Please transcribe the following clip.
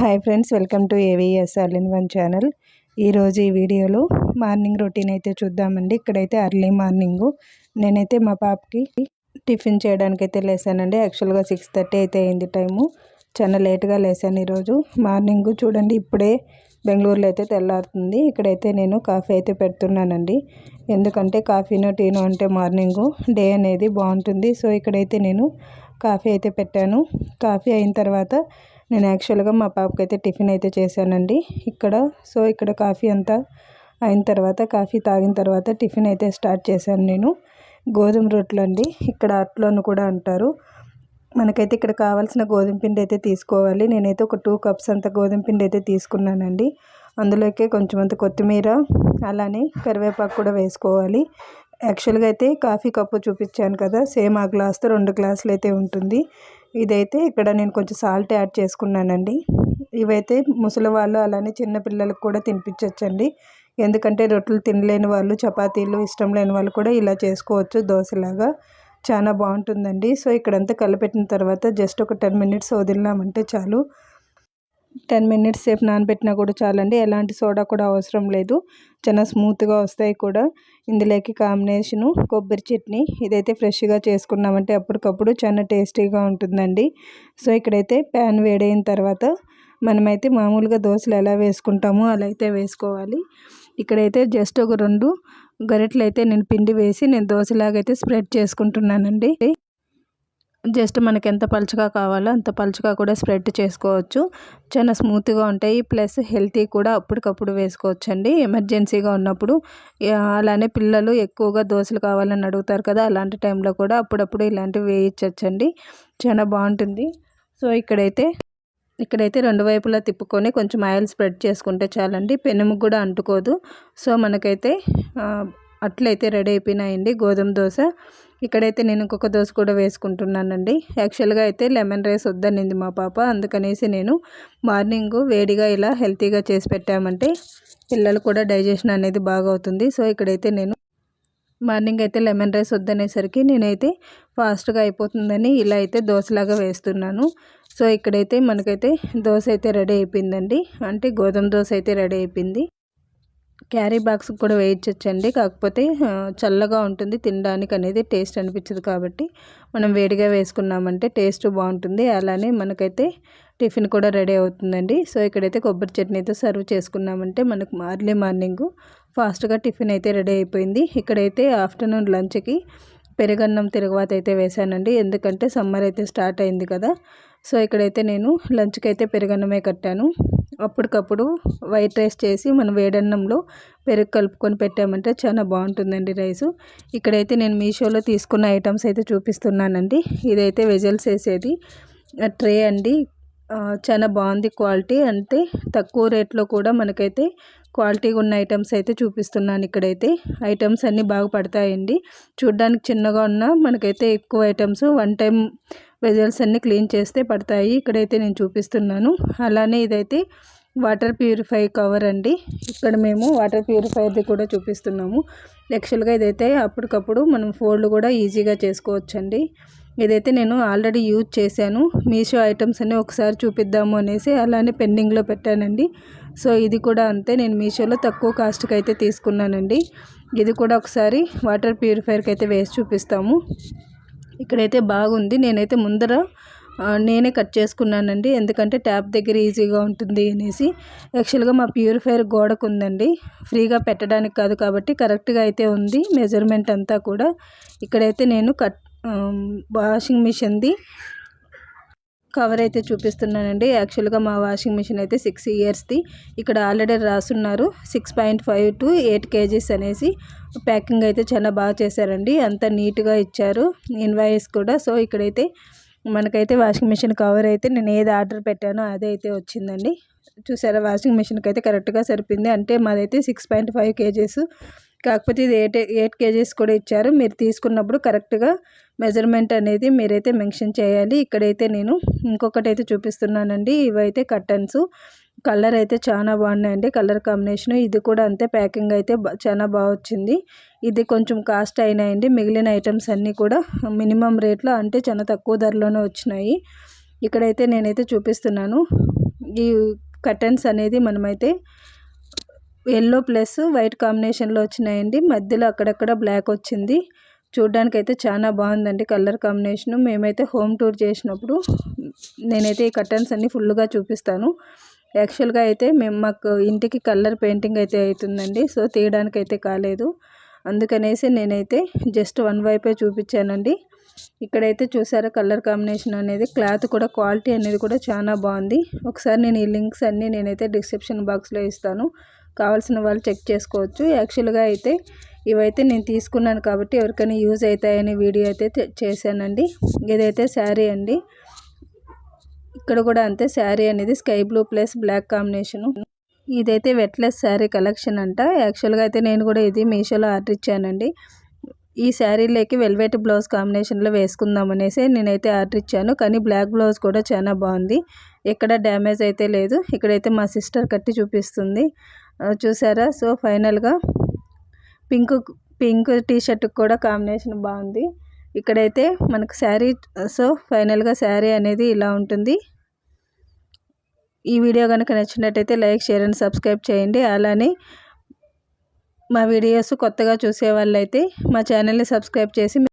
Hi friends welcome to AVSR in one channel ఈరోజు ఈ వీడియోలో మార్నింగ్ రొటీన్ అయితే చూద్దామండి. ఇక్కడైతే అర్లీ మార్నింగ్ నేనైతే మా పాపకి టిఫిన్ చేయడానికి అయితే లేసానండి యాక్చువల్గా సిక్స్ థర్టీ అయితే అయింది టైము చాలా లేట్గా లేసాను ఈరోజు. మార్నింగ్ చూడండి ఇప్పుడే బెంగళూరులో అయితే తెల్లారుతుంది. ఇక్కడైతే నేను కాఫీ అయితే పెడుతున్నానండి. ఎందుకంటే కాఫీనో టీనో అంటే మార్నింగు డే అనేది బాగుంటుంది. సో ఇక్కడైతే నేను కాఫీ అయితే పెట్టాను. కాఫీ అయిన తర్వాత నేను యాక్చువల్గా మా పాపకి అయితే టిఫిన్ అయితే చేశానండి. ఇక్కడ సో ఇక్కడ కాఫీ అంతా అయిన తర్వాత కాఫీ తాగిన తర్వాత టిఫిన్ అయితే స్టార్ట్ చేశాను నేను. గోధుమ రొట్టెలు అండి ఇక్కడ అట్లను కూడా అంటారు. మనకైతే ఇక్కడ కావాల్సిన గోధుమ పిండి అయితే తీసుకోవాలి. నేనైతే ఒక టూ కప్స్ అంత గోధుమ పిండి అయితే తీసుకున్నానండి. అందులోకి కొంచెం అంత కొత్తిమీర అలానే కరివేపాకు కూడా వేసుకోవాలి. యాక్చువల్గా అయితే కాఫీ కప్పు చూపించాను కదా సేమ్ ఆ గ్లాస్తో రెండు గ్లాసులు అయితే ఉంటుంది. ఇదైతే ఇక్కడ నేను కొంచెం సాల్ట్ యాడ్ చేసుకున్నానండి. ఇవైతే ముసలి వాళ్ళు అలానే చిన్నపిల్లలకు కూడా తినిపించవచ్చండి ఎందుకంటే రొట్టెలు తినలేని వాళ్ళు చపాతీలు ఇష్టం లేని వాళ్ళు కూడా ఇలా చేసుకోవచ్చు దోశలాగా. చాలా బాగుంటుందండి. సో ఇక్కడంతా కలిపెట్టిన తర్వాత జస్ట్ ఒక టెన్ మినిట్స్ వదిలినామంటే చాలు. టెన్ మినిట్స్ సేపు నానబెట్టినా కూడా చాలండి. ఎలాంటి సోడా కూడా అవసరం లేదు. చాలా స్మూత్గా వస్తాయి కూడా. ఇందులోకి కాంబినేషను కొబ్బరి చట్నీ ఇదైతే ఫ్రెష్గా చేసుకున్నామంటే అప్పటికప్పుడు చాలా టేస్టీగా ఉంటుందండి. సో ఇక్కడైతే ప్యాన్ వేడైన తర్వాత మనమైతే మామూలుగా దోశలు ఎలా వేసుకుంటామో అలా అయితే వేసుకోవాలి. ఇక్కడైతే జస్ట్ ఒక రెండు గరిటెలు అయితే నేను పిండి వేసి నేను దోశలాగైతే స్ప్రెడ్ చేసుకుంటున్నానండి. జస్ట్ మనకి ఎంత పలుచగా కావాలో అంత పలుచగా కూడా స్ప్రెడ్ చేసుకోవచ్చు. చాలా స్మూత్గా ఉంటాయి. ప్లస్ హెల్తీ కూడా అప్పటికప్పుడు వేసుకోవచ్చు అండి ఎమర్జెన్సీగా ఉన్నప్పుడు అలానే పిల్లలు ఎక్కువగా దోశలు కావాలని అడుగుతారు కదా అలాంటి టైంలో కూడా అప్పుడప్పుడు ఇలాంటివి వేయించవచ్చండి చాలా బాగుంటుంది. సో ఇక్కడైతే ఇక్కడైతే రెండు వైపులా తిప్పుకొని కొంచెం ఆయిల్ స్ప్రెడ్ చేసుకుంటే చాలండి. పెనుముకు కూడా అంటుకోదు. సో మనకైతే అట్లయితే రెడీ అయిపోయినాయండి గోధుమ దోశ. ఇక్కడైతే నేను ఇంకొక దోశ కూడా వేసుకుంటున్నానండి. యాక్చువల్గా అయితే లెమన్ రైస్ వద్దనింది మా పాప. అందుకనేసి నేను మార్నింగ్ వేడిగా ఇలా హెల్తీగా చేసి పెట్టామంటే పిల్లలు కూడా డైజెషన్ అనేది బాగా అవుతుంది సో ఇక్కడైతే నేను మార్నింగ్ అయితే లెమన్ రైస్ వద్దనేసరికి నేనైతే ఫాస్ట్గా అయిపోతుందని ఇలా అయితే దోశలాగా వేస్తున్నాను. సో ఇక్కడైతే మనకైతే దోశ అయితే రెడీ అయిపోయిందండి. అంటే గోధుమ దోశ అయితే రెడీ అయిపోయింది. క్యారీ బాక్స్ కూడా వేయించవచ్చండి కాకపోతే చల్లగా ఉంటుంది. తినడానికి అనేది టేస్ట్ అనిపించదు కాబట్టి మనం వేడిగా వేసుకున్నామంటే టేస్ట్ బాగుంటుంది. అలానే మనకైతే టిఫిన్ కూడా రెడీ అవుతుందండి. సో ఇక్కడైతే కొబ్బరి చట్నీతో సర్వ్ చేసుకున్నామంటే మనకు మార్లీ మార్నింగ్ ఫాస్ట్గా టిఫిన్ అయితే రెడీ అయిపోయింది. ఇక్కడైతే ఆఫ్టర్నూన్ లంచ్కి పెరుగన్నం తిరగవాత అయితే వేశానండి. ఎందుకంటే సమ్మర్ అయితే స్టార్ట్ అయింది కదా. సో ఇక్కడైతే నేను లంచ్కి అయితే పెరుగన్నమే కట్టాను. అప్పటికప్పుడు వైట్ రైస్ చేసి మనం వేడన్నంలో పెరుగు కలుపుకొని పెట్టామంటే చాలా బాగుంటుందండి రైసు. ఇక్కడైతే నేను మీషోలో తీసుకున్న ఐటమ్స్ అయితే చూపిస్తున్నానండి. ఇదైతే వెజల్స్ వేసేది. ట్రే అండి. చాలా బాగుంది క్వాలిటీ. అంటే తక్కువ రేట్లో కూడా మనకైతే క్వాలిటీగా ఉన్న ఐటమ్స్ అయితే చూపిస్తున్నాను ఇక్కడైతే. ఐటమ్స్ అన్నీ బాగా పడతాయండి. చూడ్డానికి చిన్నగా ఉన్న మనకైతే ఎక్కువ ఐటమ్స్ వన్ టైం వెజల్స్ అన్నీ క్లీన్ చేస్తే పడతాయి. ఇక్కడైతే నేను చూపిస్తున్నాను. అలానే ఇదైతే వాటర్ ప్యూరిఫై కవర్ అండి. ఇక్కడ మేము వాటర్ ప్యూరిఫైర్ది కూడా చూపిస్తున్నాము. యాక్చువల్గా ఇదైతే అప్పటికప్పుడు మనం ఫోల్డ్ కూడా ఈజీగా చేసుకోవచ్చండి. ఇదైతే నేను ఆల్రెడీ యూజ్ చేశాను. మీషో ఐటమ్స్ అన్నీ ఒకసారి చూపిద్దాము అనేసి అలానే పెండింగ్లో పెట్టానండి. సో ఇది కూడా అంతే. నేను మీషోలో తక్కువ కాస్ట్కి అయితే తీసుకున్నానండి. ఇది కూడా ఒకసారి వాటర్ ప్యూరిఫైర్కి అయితే వేసి చూపిస్తాము. ఇక్కడైతే బాగుంది. నేనైతే ముందర నేనే కట్ చేసుకున్నానండి. ఎందుకంటే ట్యాప్ దగ్గర ఈజీగా ఉంటుంది అనేసి. యాక్చువల్గా మా ప్యూరిఫైర్ గోడకు ఉందండి ఫ్రీగా పెట్టడానికి కాదు కాబట్టి కరెక్ట్గా అయితే ఉంది. మెజర్మెంట్ అంతా కూడా. ఇక్కడైతే నేను కట్ వాషింగ్ మిషన్ది కవర్ అయితే చూపిస్తున్నానండి. యాక్చువల్గా మా వాషింగ్ మిషన్ అయితే సిక్స్ ఇయర్స్ది ఇక్కడ already రాసున్నారు. Six point five to eight KGs అనేసి ప్యాకింగ్ అయితే చాలా బాగా చేశారండి. అంత నీట్గా ఇచ్చారు. ఇన్వాయిస్ కూడా. సో ఇక్కడైతే మనకైతే వాషింగ్ మిషన్ కవర్ అయితే నేను ఏది ఆర్డర్ పెట్టానో అదే అయితే వచ్చిందండి. చూసారా? వాషింగ్ మిషన్కి అయితే కరెక్ట్గా సరిపోయింది. అంటే మాదైతే సిక్స్ పాయింట్ ఫైవ్ కేజీస్ కాకపోతే ఇది ఎయిట్ ఎయిట్ కేజీస్ కూడా ఇచ్చారు. మీరు తీసుకున్నప్పుడు కరెక్ట్గా మెజర్మెంట్ అనేది మీరైతే మెన్షన్ చేయాలి. ఇక్కడైతే నేను ఇంకొకటి అయితే చూపిస్తున్నానండి. ఇవైతే కర్టన్స్. కలర్ అయితే చాలా బాగున్నాయండి. Colour combination. ఇది కూడా అంతే ప్యాకింగ్ అయితే చాలా బాగా వచ్చింది. ఇది కొంచెం కాస్ట్ అయినాయండి. మిగిలిన ఐటమ్స్ అన్నీ కూడా మినిమం రేట్లో అంటే చాలా తక్కువ ధరలోనే వచ్చినాయి. ఇక్కడైతే నేనైతే చూపిస్తున్నాను. ఈ కర్టన్స్ అనేది మనమైతే ఎల్లో ప్లస్ వైట్ కాంబినేషన్లో వచ్చినాయండి. మధ్యలో అక్కడక్కడ బ్లాక్ వచ్చింది. చూడ్డానికి అయితే చాలా బాగుందండి కలర్ కాంబినేషన్ మేమైతే హోమ్ టూర్ చేసినప్పుడు నేనైతే ఈ కర్టన్స్ అన్నీ ఫుల్గా చూపిస్తాను. యాక్చువల్గా అయితే మేము మాకు ఇంటికి కలర్ పెయింటింగ్ అయితే అవుతుందండి. సో తీయడానికి అయితే కాలేదు. అందుకనేసి నేనైతే జస్ట్ వన్ వైపే చూపించానండి. ఇక్కడైతే చూసారా కలర్ కాంబినేషన్ అనేది? క్లాత్ కూడా క్వాలిటీ అనేది కూడా చాలా బాగుంది. ఒకసారి నేను ఈ లింక్స్ అన్నీ నేనైతే డిస్క్రిప్షన్ బాక్స్లో ఇస్తాను. కావాల్సిన వాళ్ళు చెక్ చేసుకోవచ్చు. యాక్చువల్గా అయితే ఇవైతే నేను తీసుకున్నాను కాబట్టి ఎవరికైనా యూజ్ అవుతాయని వీడియో అయితే చేశానండి. ఇదైతే శారీ అండి. ఇక్కడ కూడా అంతే శారీ అనేది sky blue plus black combination. ఇదైతే వెట్లెస్ శారీ కలెక్షన్ అంట. యాక్చువల్గా అయితే నేను కూడా ఇది మీషోలో ఆర్డర్ ఇచ్చానండి. ఈ శారీలోకి వెల్వెట్ బ్లౌజ్ కాంబినేషన్లో వేసుకుందాం అనేసి నేనైతే ఆర్డర్ ఇచ్చాను. కానీ బ్లాక్ బ్లౌజ్ కూడా చాలా బాగుంది. ఎక్కడ డ్యామేజ్ అయితే లేదు. ఇక్కడైతే మా సిస్టర్ కట్టి చూపిస్తుంది. చూసారా? సో ఫైనల్గా పింక్ పింక్ టీషర్ట్ కూడా కాంబినేషన్ బాగుంది. ఇక్కడైతే మనకు శారీ సో ఫైనల్గా శారీ అనేది ఇలా ఉంటుంది. ఈ వీడియో కనుక నచ్చినట్టయితే లైక్ షేర్ అండ్ సబ్స్క్రైబ్ చేయండి. అలానే మా వీడియోస్ కొత్తగా చూసే వాళ్ళైతే మా ఛానల్ని సబ్స్క్రైబ్ చేసి